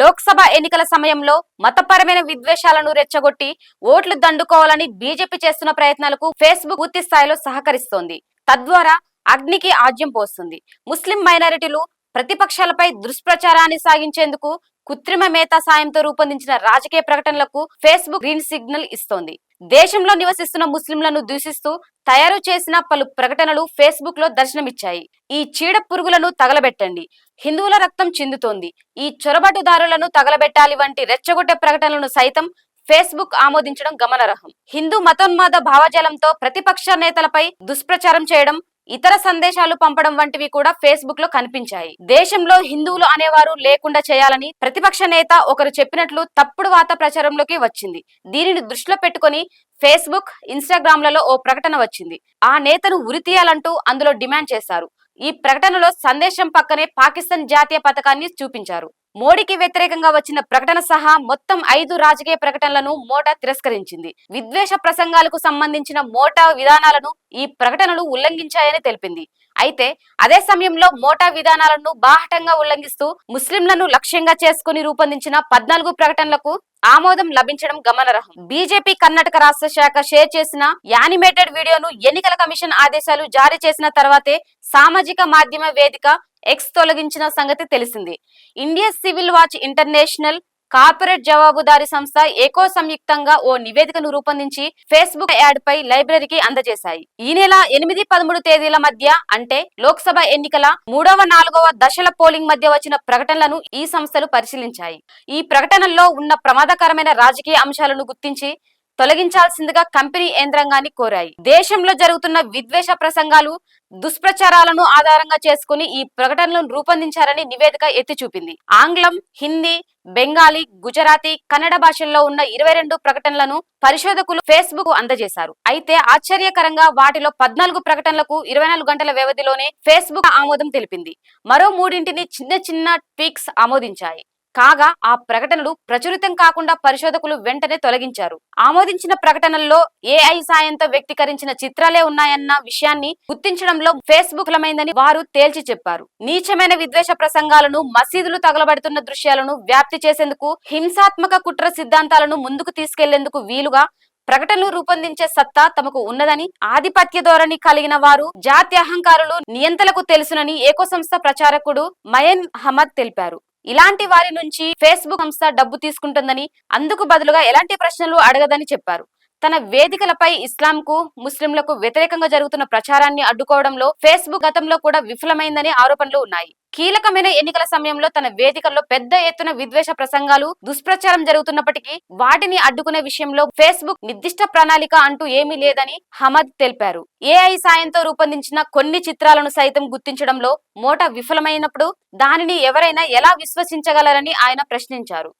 లోక్సభ ఎన్నికల సమయంలో మతపరమైన విద్వేషాలను రెచ్చగొట్టి ఓట్లు దండుకోవాలని బీజేపీ చేస్తున్న ప్రయత్నాలకు ఫేస్బుక్ పూర్తి స్థాయిలో సహకరిస్తోంది. తద్వారా అగ్నికి ఆజ్యం పోస్తుంది. ముస్లిం మైనారిటీలు ప్రతిపక్షాలపై దుష్ప్రచారాన్ని సాగించేందుకు కృత్రిమ మేత సాయంతో రూపొందించిన రాజకీయ ప్రకటనలకు ఫేస్బుక్ గ్రీన్ సిగ్నల్ ఇస్తోంది. దేశంలో నివసిస్తున్న ముస్లింలను దూషిస్తూ తయారు చేసిన పలు ప్రకటనలు ఫేస్బుక్లో దర్శనమిచ్చాయి. ఈ చీడ పురుగులను తగలబెట్టండి. హిందువుల రక్తం చిందుతోంది. ఈ చొరబాటుదారులను తగలబెట్టాలి వంటి రెచ్చగొట్టే ప్రకటనలను సైతం ఫేస్బుక్ ఆమోదించడం గమనార్హం. హిందూ మతోన్మాద భావజాలంతో ప్రతిపక్ష నేతలపై దుష్ప్రచారం చేయడం ఇతర సందేశాలు పంపడం వంటివి కూడా ఫేస్బుక్లో కనిపించాయి. దేశంలో హిందువులు అనేవారు లేకుండా చేయాలని ప్రతిపక్ష నేత ఒకరు చెప్పినట్లు తప్పుడు వార్త ప్రచారంలోకి వచ్చింది. దీనిని దృష్టిలో పెట్టుకొని ఫేస్బుక్ ఇన్స్టాగ్రామ్లలో ఓ ప్రకటన వచ్చింది. ఆ నేతను ఉరితీయాలంటూ అందులో డిమాండ్ చేశారు. ఈ ప్రకటనలో సందేశం పక్కనే పాకిస్తాన్ జాతీయ పథకాన్ని చూపించారు. మోడీకి వ్యతిరేకంగా వచ్చిన ప్రకటన సహా మొత్తం ఐదు రాజకీయ ప్రకటనలను మోటా తిరస్కరించింది. విద్వేష ప్రసంగాలకు సంబంధించిన మోటా విధానాలను ఈ ప్రకటనలు ఉల్లంఘించాయని తెలిపింది. అయితే అదే సమయంలో మోటా విధానాలను బాహటంగా ఉల్లంఘిస్తూ ముస్లింలను లక్ష్యంగా చేసుకుని రూపొందించిన పద్నాలుగు ప్రకటనలకు ఆమోదం లభించడం గమనార్హం. బీజేపీ కర్ణాటక రాష్ట్ర శాఖ షేర్ చేసిన యానిమేటెడ్ వీడియోను ఎన్నికల కమిషన్ ఆదేశాలు జారీ చేసిన తర్వాతే సామాజిక మాధ్యమ వేదిక ఎక్స్ తొలగించిన సంగతి తెలిసింది. India civil watch international corporate జవాబుదారీ సంస్థ ఏకో సంయుక్తంగా ఓ నివేదికను రూపొందించి ఫేస్బుక్ యాడ్ పై లైబ్రరీకి అందజేశాయి. ఈ నెల ఎనిమిది పదమూడు తేదీల మధ్య అంటే లోక్సభ ఎన్నికల మూడవ నాలుగవ దశల పోలింగ్ మధ్య వచ్చిన ప్రకటనలను ఈ సంస్థలు పరిశీలించాయి. ఈ ప్రకటనల్లో ఉన్న ప్రమాదకరమైన రాజకీయ అంశాలను గుర్తించి తొలగించాల్సిందిగా కంపెనీ యంత్రాంగాన్ని కోరాయి. దేశంలో జరుగుతున్న విద్వేష ప్రసంగాలు దుష్ప్రచారాలను ఆధారంగా చేసుకుని ఈ ప్రకటనలను రూపొందించారని నివేదిక ఎత్తి చూపింది ఆంగ్లం హిందీ బెంగాలీ గుజరాతీ కన్నడ భాషల్లో ఉన్న ఇరవై రెండు ప్రకటనలను పరిశోధకులు ఫేస్బుక్ అందజేశారు. అయితే ఆశ్చర్యకరంగా వాటిలో పద్నాలుగు ప్రకటనలకు ఇరవై నాలుగు గంటల వ్యవధిలోనే ఫేస్బుక్ ఆమోదం తెలిపింది. మరో మూడింటిని చిన్న చిన్న ట్వీక్స్ ఆమోదించాయి. కాగా ఆ ప్రకటనలు ప్రచురితం కాకుండా పరిశోధకులు వెంటనే తొలగించారు. ఆమోదించిన ప్రకటనల్లో ఏఐ సాయంతో వ్యక్తీకరించిన చిత్రాలే ఉన్నాయన్న విషయాన్ని గుర్తించడంలో ఫేస్బుక్ లమైందని వారు తేల్చి చెప్పారు. నీచమైన విద్వేష ప్రసంగాలను మసీదులు తగలబడుతున్న దృశ్యాలను వ్యాప్తి చేసేందుకు హింసాత్మక కుట్ర సిద్ధాంతాలను ముందుకు తీసుకెళ్ళేందుకు వీలుగా ప్రకటనలు రూపొందించే సత్తా తమకు ఉన్నదని ఆధిపత్య ధోరణి కలిగిన వారు జాతి అహంకారులు నియంతలకు తెలుసునని ఏకో సంస్థ ప్రచారకుడు మయన్ అహ్మద్ తెలిపారు. ఇలాంటి వారి నుంచి ఫేస్బుక్ సంస్థ డబ్బు తీసుకుంటుందని అందుకు బదులుగా ఎలాంటి ప్రశ్నలు అడగదని చెప్పారు. తన వేదికలపై ఇస్లాం కు ముస్లింలకు వ్యతిరేకంగా జరుగుతున్న ప్రచారాన్ని అడ్డుకోవడంలో ఫేస్బుక్ గతంలో కూడా విఫలమైందని ఆరోపణలు ఉన్నాయి. కీలకమైన ఎన్నికల సమయంలో తన వేదికల్లో పెద్ద ఎత్తున విద్వేష ప్రసంగాలు దుష్ప్రచారం జరుగుతున్నప్పటికీ వాటిని అడ్డుకునే విషయంలో ఫేస్బుక్ నిర్దిష్ట ప్రణాళిక అంటూ ఏమీ లేదని హమద్ తెలిపారు. ఏఐ సాయంతో రూపొందించిన కొన్ని చిత్రాలను సైతం గుర్తించడంలో మోటా విఫలమైనప్పుడు దానిని ఎవరైనా ఎలా విశ్వసించగలరని ఆయన ప్రశ్నించారు.